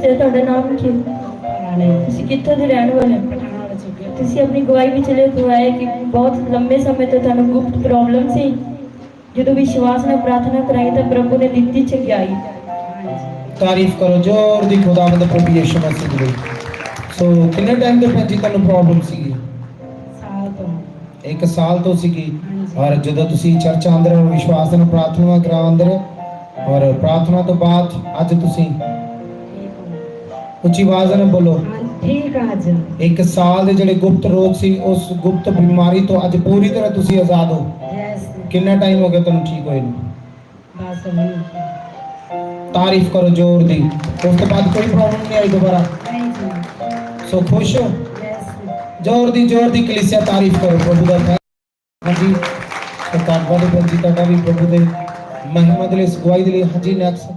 ਬੇਟਾ ਤੁਹਾਡਾ ਨਾਮ ਕੀ ਹੈ? ਤੁਸੀਂ ਕਿੱਥੋਂ ਦੇ ਰਹਿਣ ਵਾਲੇ ਹੋ ਤੁਸੀਂ ਆਪਣੀ ਗਵਾਹੀ ਵਿੱਚ ਲਿਖਵਾਇਆ ਕਿ ਬਹੁਤ ਲੰਬੇ ਸਮੇਂ ਤੋਂ ਤੁਹਾਨੂੰ ਗੁਪਤ ਪ੍ਰੋਬਲਮ ਸੀ ਜਦੋਂ ਵਿਸ਼ਵਾਸ ਨਾਲ ਪ੍ਰਾਰਥਨਾ ਕਰਾਈ ਤਾਂ ਪ੍ਰਭੂ ਨੇ ਦਿੱਤੀ ਚੰਗਿਆਈ ਤਾਰੀਫ ਕਰੋ ਜ਼ੋਰ ਦੀ ਖੁਦਾਵੰਦ ਪ੍ਰਭੂ ਯਿਸੂ ਮਸੀਹ ਦੀ। ਸੋ ਕਿੰਨੇ ਟਾਈਮ ਤੋਂ ਭੈਣ ਜੀ ਤੁਹਾਨੂੰ ਪ੍ਰੋਬਲਮ ਸੀਗੀ ਸਾਲ ਤੋਂ ਇੱਕ ਸਾਲ ਤੋਂ ਸੀਗੀ। ਔਰ ਜਦੋਂ ਤੁਸੀਂ ਚਰਚ ਅੰਦਰ ਵਿਸ਼ਵਾਸ ਨਾਲ ਪ੍ਰਾਰਥਨਾ ਕਰਾਓ ਅੰਦਰ ਔਰ ਪ੍ਰਾਰਥਨਾ ਤੋਂ ਬਾਅਦ ਅੱਜ ਤੁਸੀਂ ਉੱਚੀ ਆਵਾਜ਼ ਨਾਲ ਬੋਲੋ। ਠੀਕ ਆ ਅੱਜ ਇੱਕ ਸਾਲ ਦੇ ਜਿਹੜੇ ਗੁਪਤ ਰੋਗ ਸੀ ਉਸ ਗੁਪਤ ਬਿਮਾਰੀ ਤੋਂ ਅੱਜ ਪੂਰੀ ਤਰ੍ਹਾਂ ਤੁਸੀਂ ਆਜ਼ਾਦ ਹੋ। ਯੈਸ ਕਿੰਨਾ ਟਾਈਮ ਹੋ ਗਿਆ ਤੁਹਾਨੂੰ ਠੀਕ ਹੋਏ ਨੂੰ? ਬਸ ਹੁਣ। ਤਾਰੀਫ ਕਰੋ ਜ਼ੋਰ ਦੀ। ਉਸ ਤੋਂ ਬਾਅਦ ਕੋਈ ਪ੍ਰੋਬਲਮ ਨਹੀਂ ਆਈ ਦੁਬਾਰਾ? ਨਹੀਂ ਜੀ। ਸੋ ਖੁਸ਼ ਹੋ? ਯੈਸ ਜ਼ੋਰ ਦੀ ਜ਼ੋਰ ਦੀ ਕਲੀਸਿਆ ਤਾਰੀਫ ਕਰੋ ਪ੍ਰਭੂ ਦਾ ਹਾਂਜੀ। ਤੇ ਧੰਨਵਾਦ ਹੈ ਜੀ ਤੁਹਾਡਾ ਵੀ ਪ੍ਰਭੂ ਦੇ ਮਹਿਮਾ ਦੇ ਲਈ ਸਗਵਾਈ ਦੇ ਲਈ। ਹਾਂਜੀ ਨੈਕਸਟ